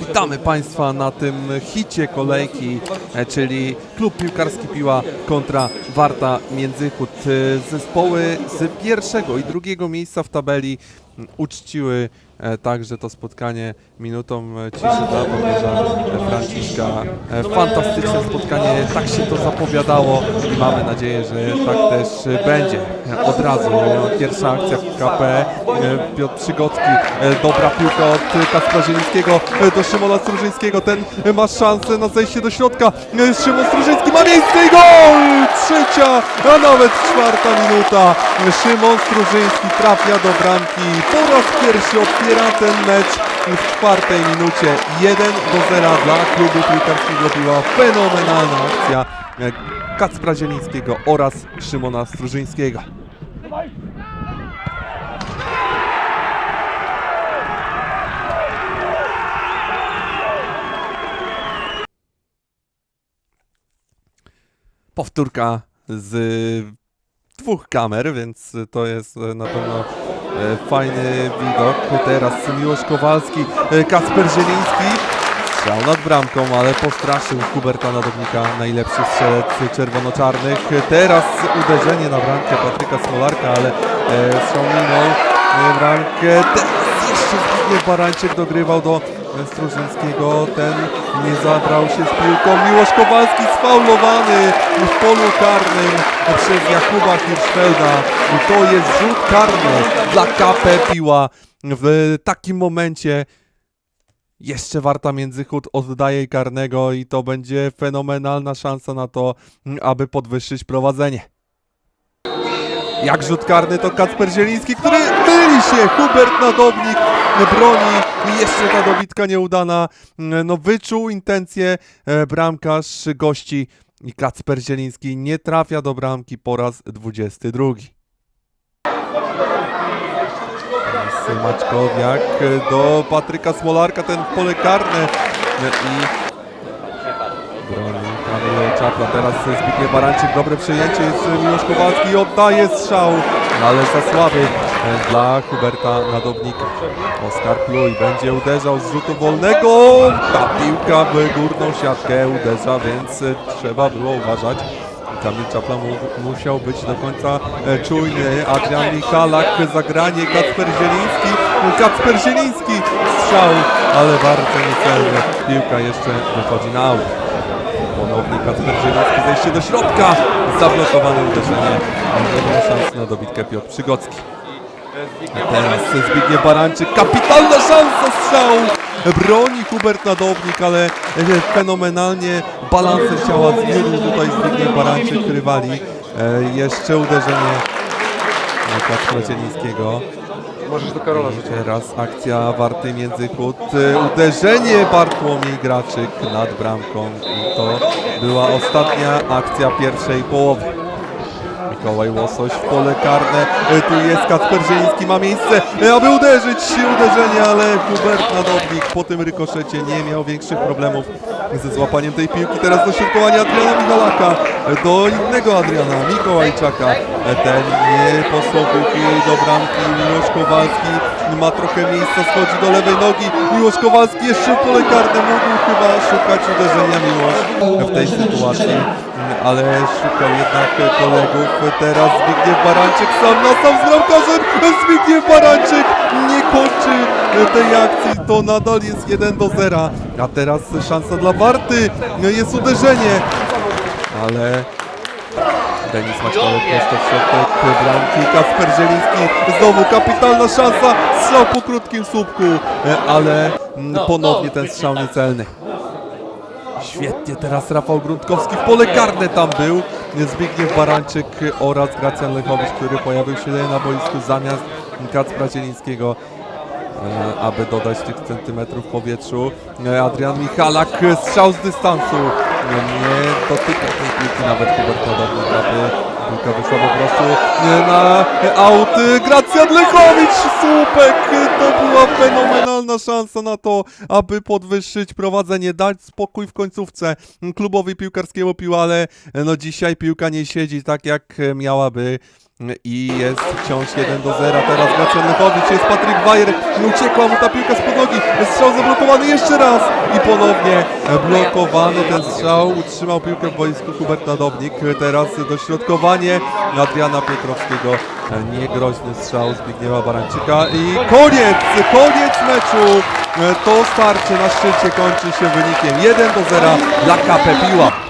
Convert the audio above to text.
Witamy Państwa na tym hicie kolejki, e, czyli klub piłkarski Piła kontra Warta Międzychód. E, Zespoły z pierwszego i drugiego miejsca w tabeli uczciły także to spotkanie minutą e, ciszy dla papieża e, Franciszka. E, Fantastyczne spotkanie, tak się to zapowiadało i mamy nadzieję, że tak też e, będzie. E, Od razu pierwsza akcja KP, e, Piotr Przygocki, e, dobra piłka od Kacpra Zielińskiego e, do Szymona Strużyńskiego, ten e, ma szansę na zejście do środka, E, Szymon Strużyński ma miejsce i gol! Trzecia, a nawet czwarta minuta, Szymon Strużyński trafia do bramki, po raz pierwszy otwiera ten mecz w czwartej minucie, 1 do 0 dla klubu piłkarskiego była fenomenalna akcja Kacpra Zielińskiego oraz Szymona Strużyńskiego. powtórka z dwóch kamer, więc to jest e, na pewno fajny widok. Teraz Miłosz Kowalski, e, Kasper Zieliński. Strzał nad bramką, ale postraszył Huberta Nadownika, najlepszy strzelec czerwono-czarnych. Teraz uderzenie na bramkę Patryka Smolarka, ale e, strzał minął e, bramkę. Teraz jeszcze Barańczyk dogrywał do e, Strużyńskiego. Ten nie zabrał się z piłką. Miłosz Kowalski sfaulowany w polu karnym przez Jakuba Hirschfelda. I to jest rzut karny dla KP Piła. W takim momencie jeszcze Warta Międzychód oddaje karnego i to będzie fenomenalna szansa na to, aby podwyższyć prowadzenie. Jak rzut karny to Kacper Zieliński, który myli się. Hubert Nadobnik broni i jeszcze ta dobitka nieudana. No wyczuł intencje e, bramkarz gości i Kacper Zieliński nie trafia do bramki po raz 22. Teraz Maćkowiak do Patryka Smolarka, ten w pole karne i broni Kamil Czapla. Teraz Zbigniew Barańczyk, dobre przejęcie jest Miłosz Kowalski i oddaje strzał, ale za słaby dla Huberta Nadobnika. Oskar Pluj będzie uderzał z rzutu wolnego. Ta piłka w górną siatkę uderza, więc trzeba było uważać. Kamil Czapla mu, musiał być do końca e, czujny. Adrian Michalak, zagranie, Kacper Zieliński. Kacper Zieliński, strzał, ale bardzo niecelny. Piłka jeszcze wychodzi na aut. Ponownie Kacper Zieliński, zejście do środka. Zablokowane uderzenie. Nie szans na dobitkę Piotr Przygocki. Teraz Zbigniew Barańczyk, kapitalna szansa, strzał! Broni Hubert Nadownik, ale e, fenomenalnie balansem ciała zmienił tutaj Zbigniew Barańczyk, który wali. E, Jeszcze uderzenie Kacpra Zielińskiego. Możesz do Karola rzucić. teraz akcja Warty Międzychód. E, Uderzenie Bartłomiej Graczyk nad bramką. I to była ostatnia akcja pierwszej połowy. Mikołaj Łosoś w pole karne. E, Tu jest Kacper Zieliński, ma miejsce, e, aby uderzyć. Uderzenie, ale Hubert Nadobnik po tym rykoszecie nie miał większych problemów ze złapaniem tej piłki. Teraz dośrodkowanie Adriana Michalaka do innego Adriana, Mikołajczaka. Ten nie posłał piłki do bramki. Miłosz Kowalski ma trochę miejsca, schodzi do lewej nogi. Miłosz Kowalski jeszcze w pole karne mógł chyba szukać uderzenia Miłosz w tej sytuacji ale szukał jednak kolegów. Teraz Zbigniew Barańczyk sam na sam z bramkarzem. Zbigniew Barańczyk nie kończy tej akcji. To nadal jest 1 do 0. A teraz szansa dla Warty. Jest uderzenie. Ale Denis Maćkowiak prosto w środek bramki. Kasper Zieliński. Znowu kapitalna szansa. Strzał po krótkim słupku. Ale mm, ponownie ten strzał niecelny. Świetnie teraz Rafał Gruntkowski w pole karne tam był. Zbigniew Barańczyk oraz Gracjan Lechowicz, który pojawił się na boisku zamiast Kacpra Zielińskiego, e, aby dodać tych centymetrów w powietrzu. E, Adrian Michalak, strzał z dystansu. Nie dotyka tej piłki nawet Hubert Nadownik, aby piłka wyszła po prostu e, na aut. Gracjan Lechowicz, słupek. To była fenomenalna szansa na to, aby podwyższyć prowadzenie, dać spokój w końcówce klubowi piłkarskiemu piła, ale no dzisiaj piłka nie siedzi tak jak miałaby i jest wciąż 1 do 0. Teraz Gracjan Lechowicz, jest Patryk Bajer uciekła mu ta piłka spod nogi. Strzał zablokowany jeszcze raz i ponownie blokowany ten strzał. Utrzymał piłkę w boisku Hubert Nadobnik. Teraz dośrodkowanie Adriana Piotrowskiego. Niegroźny strzał Zbigniewa Barańczyka i koniec, koniec meczu. To starcie na szczycie kończy się wynikiem 1 do 0 dla KP Piła.